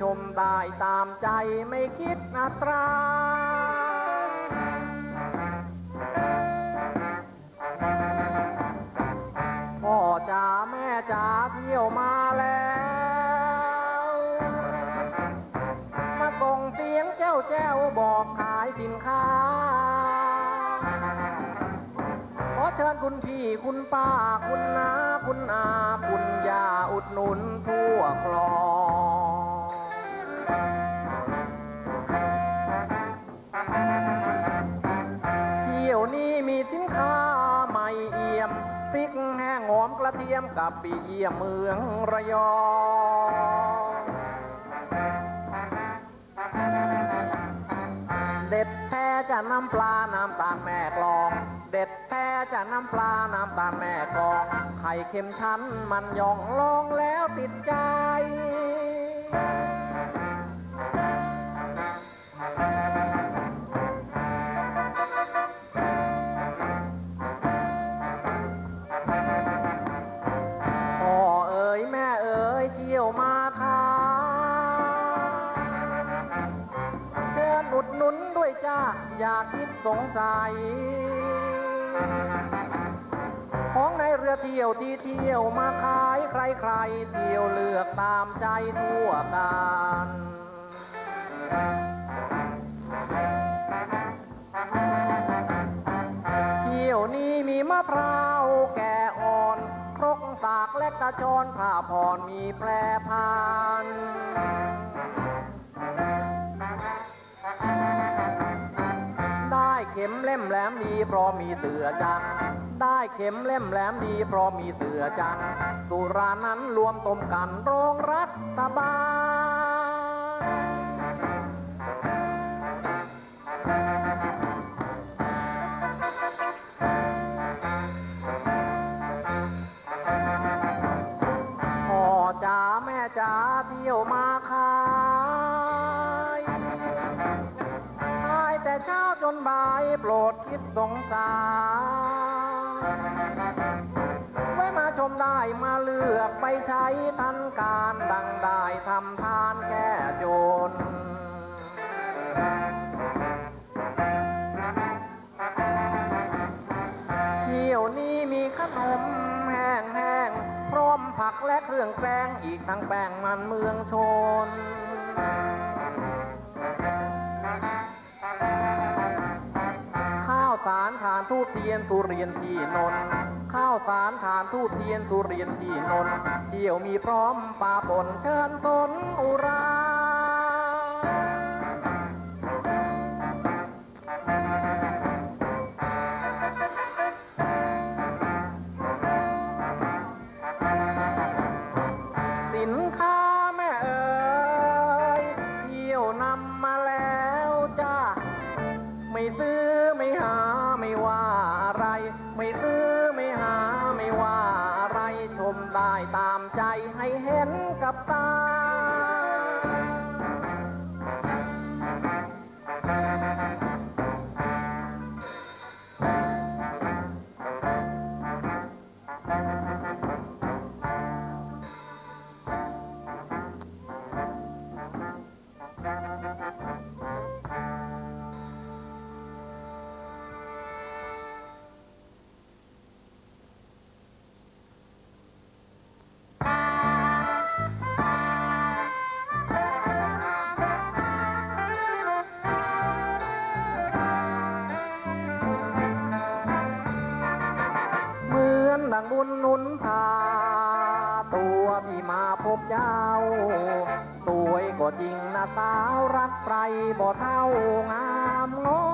ชมได้ตามใจไม่คิดอัตราพ่อจ๋าแม่จ๋าเที่ยวมาแล้ว มาส่งเสียงแจ้วแจ้วบอกขายสินค้า ขอเชิญคุณพี่คุณป้าคุณน้าคุณอาคุณยาอุดหนุนทั่วคลอง ห้งหอมกระเทียมกับปีเยี่ยมเมืองระยองเด็ดแท้จะน้ำปลาน้ำตาลแม่กลอง เด็ดแท้จะน้ำปลาน้ำตาลแม่กลอง ไข่เค็มชั้นมันยองลองแล้วติดใจ ด้วยจ้า อย่าคิดสงสัย ของในเรือเที่ยวที่เที่ยวมาขายใครๆเที่ยวเลือกตามใจทั่วกันเที่ยวนี้มีมะพร้าวแก่อ่อน ครกสากและกระชอนผ้าผ่อนมีแปรพัน ข็มเล่มแหลมดีเพราะมีเสือจัง ได้เข็มเล่มแหลมดีเพราะมีเสือจัง สุรานั้นรวมต้มกันโรงรัฐบาล จนบ่ายโปรดคิดสงสารไว้มาชมได้มาเลือกไปใช้ทันการดังได้ทำทานแก้จนเที่ยวนี้มีขนมแห้งแห้งๆพร้อมผักและเครื่องแกงอีกทั้งแป้งมันเมืองชน เทียนทุเรียนที่นนท์ข้าวสารฐานทูบเทียนทุเรียนที่นนท์เที่ยวมีพร้อมป่าปนเชิญสนอุรา ชมได้ตามใจให้เห็นกับตา พี่มาพบเจ้าตัวยก็จริงนะสาวรักใครบ่เท่างามงอ